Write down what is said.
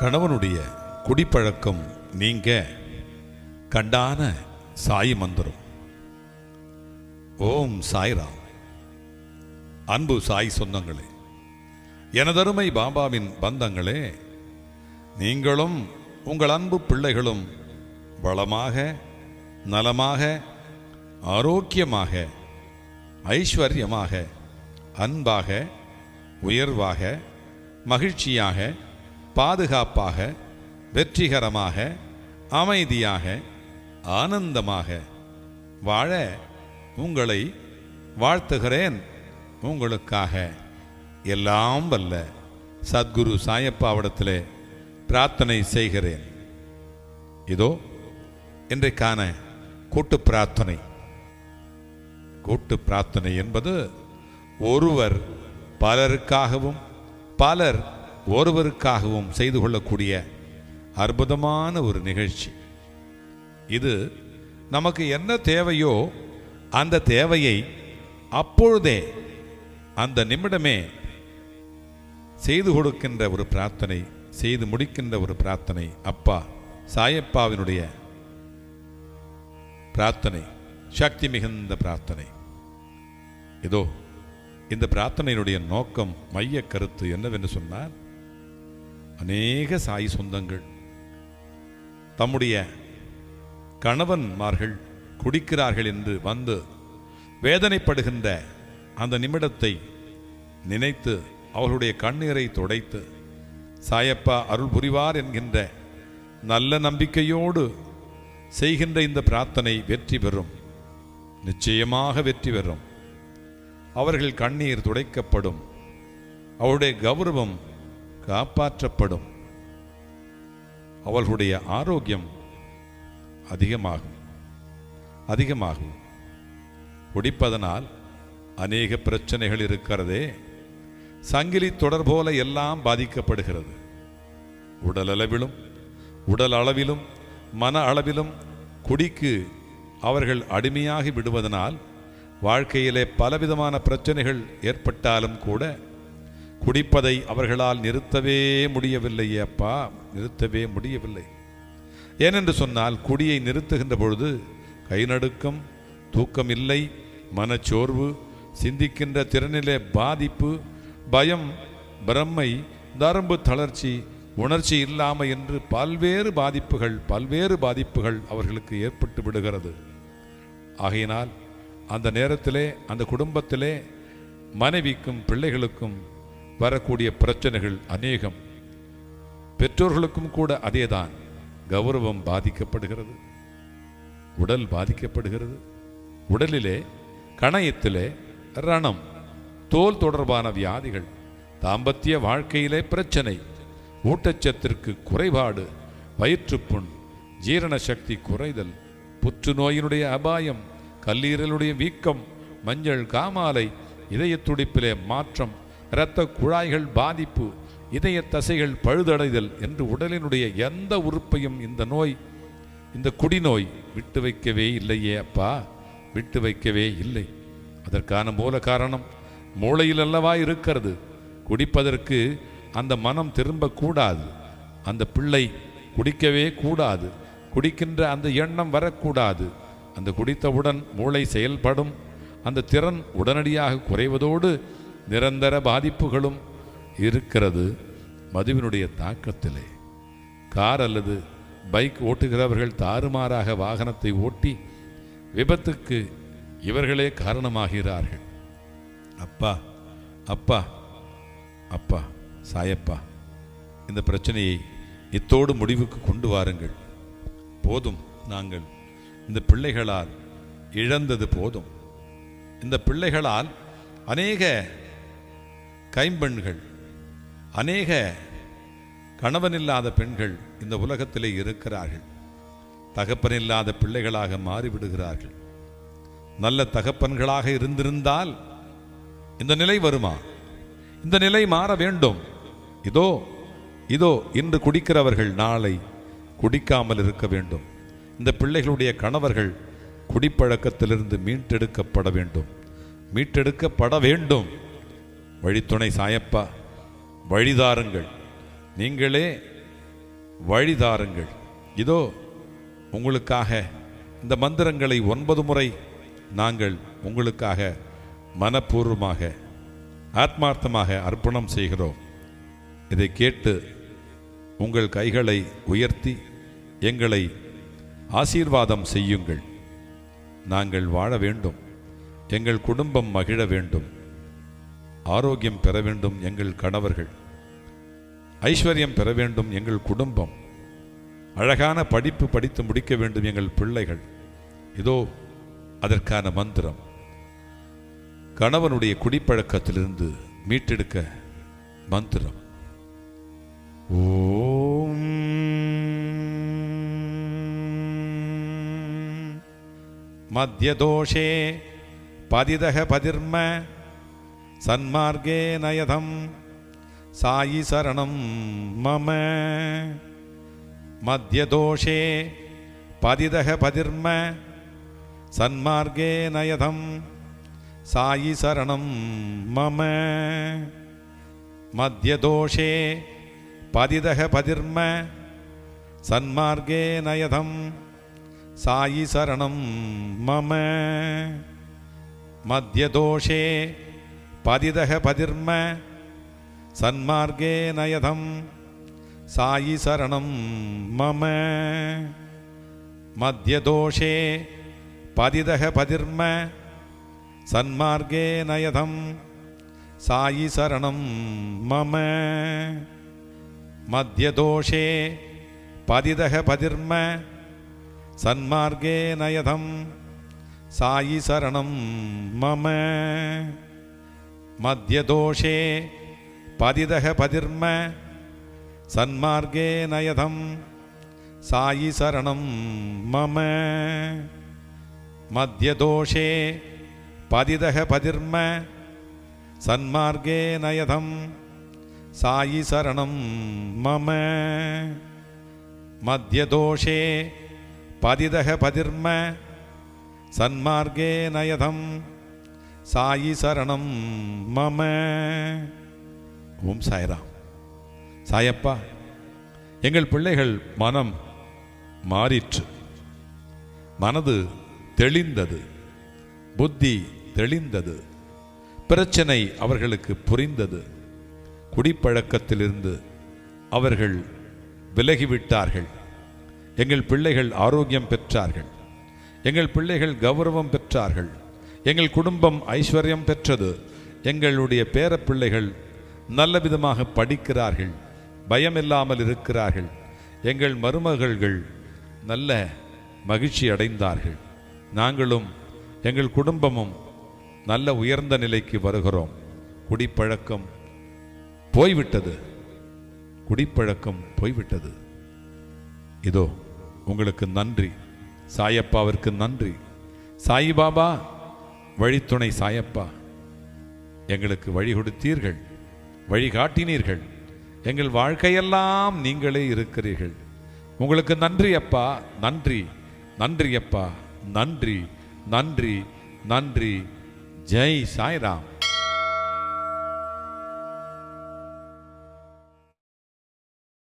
கணவனுடைய குடிப்பழக்கம் நீங்க கண்டான சாய் மந்திரம். ஓம் சாய்ராம். அன்பு சாய் சொந்தங்களே எனதருமை பாபாவின் பந்தங்களே நீங்களும் உங்கள் அன்பு பிள்ளைகளும் வளமாக நலமாக ஆரோக்கியமாக ஐஸ்வர்யமாக அன்பாக உயர்வாக மகிழ்ச்சியாக பாதுகாப்பாக வெற்றிகரமாக அமைதியாக ஆனந்தமாக வாழ உங்களை வாழ்த்துகிறேன். உங்களுக்காக எல்லாம் வல்ல சத்குரு சாயப்பாவிடத்தில் பிரார்த்தனை செய்கிறேன். இதோ இன்றைக்கான கூட்டு பிரார்த்தனை. கூட்டு பிரார்த்தனை என்பது ஒருவர் பலருக்காகவும் பலர் ஒருவருக்காகவும் செய்து கொள்ளக்கூடிய அற்புதமான ஒரு நிகழ்ச்சி. இது நமக்கு என்ன தேவையோ அந்த தேவையை அப்பொழுதே அந்த நிமிடமே செய்து கொடுக்கின்ற ஒரு பிரார்த்தனை செய்து முடிக்கின்ற ஒரு பிரார்த்தனை அப்பா சாயப்பாவினுடைய பிரார்த்தனை சக்தி மிகுந்த பிரார்த்தனை. இதோ இந்த பிரார்த்தனையினுடைய நோக்கம் மைய கருத்து என்னவென்று சொன்னால் அநேக சாய் சொந்தங்கள். தம்முடைய கணவன்மார்கள் குடிக்கிறார்கள் என்று வந்து வேதனைப்படுகின்ற அந்த நிமிடத்தை நினைத்து அவர்களுடைய கண்ணீரை துடைத்து சாயப்பா அருள் புரிவார் என்கின்ற நல்ல நம்பிக்கையோடு செய்கின்ற இந்த பிரார்த்தனை வெற்றி பெறும். நிச்சயமாக வெற்றி பெறும். அவர்கள் கண்ணீர் துடைக்கப்படும். அவருடைய கௌரவம் காப்பாற்றப்படும். அவர்களுடைய ஆரோக்கியம் அதிகமாகும். அதிகமாகும். குடிப்பதனால் அநேக பிரச்சனைகள் இருக்கிறதே. சங்கிலி தொடர் போல எல்லாம் பாதிக்கப்படுகிறது. உடல் அளவிலும் உடல் அளவிலும் மன அளவிலும் குடிக்கு அவர்கள் அடிமையாகி விடுவதனால் வாழ்க்கையிலே பலவிதமான பிரச்சனைகள் ஏற்பட்டாலும் கூட குடிப்பதை அவர்களால் நிறுத்தவே முடியவில்லை அப்பா. நிறுத்தவே முடியவில்லை. ஏனென்று சொன்னால் குடியை நிறுத்துகின்ற பொழுது கை நடுக்கம் தூக்கம் இல்லை மனச்சோர்வு சிந்திக்கின்ற திறனிலே பாதிப்பு பயம் பிரம்மை நரம்பு தளர்ச்சி உணர்ச்சி இல்லாமை என்று பல்வேறு பாதிப்புகள் பல்வேறு பாதிப்புகள் அவர்களுக்கு ஏற்பட்டு விடுகிறது. ஆகையினால் அந்த நேரத்திலே அந்த குடும்பத்திலே மனைவிக்கும் பிள்ளைகளுக்கும் வரக்கூடிய பிரச்சனைகள் அநேகம். பெற்றோர்களுக்கும் கூட அதேதான். கௌரவம் பாதிக்கப்படுகிறது. உடல் பாதிக்கப்படுகிறது. உடலிலே கணையத்திலே ரணம் தோல் தொடர்பான வியாதிகள் தாம்பத்திய வாழ்க்கையிலே பிரச்சனை ஊட்டச்சத்திற்கு குறைபாடு வயிற்றுப்புண் ஜீரண சக்தி குறைதல் புற்றுநோயினுடைய அபாயம் கல்லீரலுடைய வீக்கம் மஞ்சள் காமாலை இதய துடிப்பிலே மாற்றம் இரத்த குழாய்கள் பாதிப்பு இதய தசைகள் பழுதடைதல் என்று உடலினுடைய எந்த உறுப்பையும் இந்த நோய் இந்த குடிநோய் விட்டு வைக்கவே இல்லையே அப்பா. விட்டு வைக்கவே இல்லை. அதற்கான மூல காரணம் மூளையில் அல்லவா இருக்கிறது. குடிப்பதற்கு அந்த மனம் திரும்பக்கூடாது. அந்த பிள்ளை குடிக்கவே கூடாது. குடிக்கின்ற அந்த எண்ணம் வரக்கூடாது. அந்த குடித்தவுடன் மூளை செயல்படும். அந்த திறன் உடனடியாக குறைவதோடு நிரந்தர பாதிப்புகளும் இருக்கிறது மதுவினுடைய தாக்கத்திலே. கார் அல்லது பைக் ஓட்டுகிறவர்கள் தாறுமாறாக வாகனத்தை ஓட்டி விபத்துக்கு இவர்களே காரணமாகிறார்கள். அப்பா அப்பா அப்பா சாயப்பா இந்த பிரச்சனையை இத்தோடு முடிவுக்கு கொண்டு வாருங்கள். போதும் நாங்கள். இந்த பிள்ளைகளால் இழந்தது போதும். இந்த பிள்ளைகளால் அநேக கைம்பெண்கள். அநேக கணவனில்லாத பெண்கள் இந்த உலகத்திலே இருக்கிறார்கள். தகப்பனில்லாத பிள்ளைகளாக மாறிவிடுகிறார்கள். நல்ல தகப்பன்களாக இருந்திருந்தால் இந்த நிலை வருமா? இந்த நிலை மாற வேண்டும். இதோ இதோ இன்று குடிக்கிறவர்கள் நாளை குடிக்காமல் இருக்க வேண்டும். இந்த பிள்ளைகளுடைய கணவர்கள் குடிப்பழக்கத்திலிருந்து மீட்டெடுக்கப்பட வேண்டும். மீட்டெடுக்கப்பட வேண்டும். வழித்துணை சாயப்பா வழிதாருங்கள். நீங்களே வழிதாருங்கள். இதோ உங்களுக்காக இந்த மந்திரங்களை ஒன்பது முறை நாங்கள் உங்களுக்காக மனப்பூர்வமாக ஆத்மார்த்தமாக அர்ப்பணம் செய்கிறோம். இதை கேட்டு உங்கள் கைகளை உயர்த்தி எங்களை ஆசீர்வாதம் செய்யுங்கள். நாங்கள் வாழ வேண்டும். எங்கள் குடும்பம் மகிழ வேண்டும். ஆரோக்கியம் பெற வேண்டும் எங்கள் கணவர்கள். ஐஸ்வர்யம் பெற வேண்டும் எங்கள் குடும்பம். அழகான படிப்பு படித்து முடிக்க வேண்டும் எங்கள் பிள்ளைகள். இதோ அதற்கான மந்திரம். கணவனுடைய குடிப்பழக்கத்திலிருந்து மீட்டெடுக்க மந்திரம். ஓம். மத்தியதோஷே பதிதக பதிர்ம சன்மார்கே நயதம் சாயி சரணம் மம மத்தியதோஷே பதிதக பதிர்ம சன்மார்கே நயதம் சாயி சரணம் மம மத்தியதோஷே பதிதக பதிர்ம சன்மார்கே நயதம் சாயி சரணம் மம மத்தியதோஷே பதிதக பதிர்ம சன்மார்கே நயதம் சாயி சரணம் மம மத்தியதோஷே பதிதக பதிர்ம சன்மார்கே நயதம் சாயி சரணம் மம மத்தியதோஷே பதிதக பதிர்ம சன்மார்கே நயதம் சாயி சரணம் மம மத்தியதோஷே பதிதக பதிர்ம சன்மார்கே நயதம் சாயி சரணம் மம மத்தியதோஷே பதிதக பதிர்ம சன்மார்கே நயதம் சாயி சரணம் மம மத்தியதோஷே பதிதக பதிர்ம சன்மார்கே நயதம் சாயி சரணம் மம. ஓம் சாய்ராம் சாயப்பா எங்கள் பிள்ளைகள் மனம் மாறிற்று. மனது தெளிந்தது. புத்தி தெளிந்தது. பிரச்சனை அவர்களுக்கு புரிந்தது. குடிப்பழக்கத்திலிருந்து அவர்கள் விலகிவிட்டார்கள். எங்கள் பிள்ளைகள் ஆரோக்கியம் பெற்றார்கள். எங்கள் பிள்ளைகள் கௌரவம் பெற்றார்கள். எங்கள் குடும்பம் ஐஸ்வர்யம் பெற்றது. எங்களுடைய பேரப்பிள்ளைகள் நல்ல விதமாக படிக்கிறார்கள் பயமில்லாமல் இருக்கிறார்கள். எங்கள் மருமகள்கள் நல்ல மகிழ்ச்சி அடைந்தார்கள். நாங்களும் எங்கள் குடும்பமும் நல்ல உயர்ந்த நிலைக்கு வருகிறோம். குடிப்பழக்கம் போய்விட்டது. குடிப்பழக்கம் போய்விட்டது. இதோ உங்களுக்கு நன்றி. சாயப்பாவிற்கு நன்றி. சாயிபாபா வழித்துணை சாயப்பா எங்களுக்கு வழி கொடுத்தீர்கள் வழிகாட்டினீர்கள் எங்கள் வாழ்க்கையெல்லாம் நீங்களே இருக்கிறீர்கள். உங்களுக்கு நன்றி அப்பா நன்றி நன்றி அப்பா நன்றி நன்றி நன்றி. ஜெய் சாய்ராம்.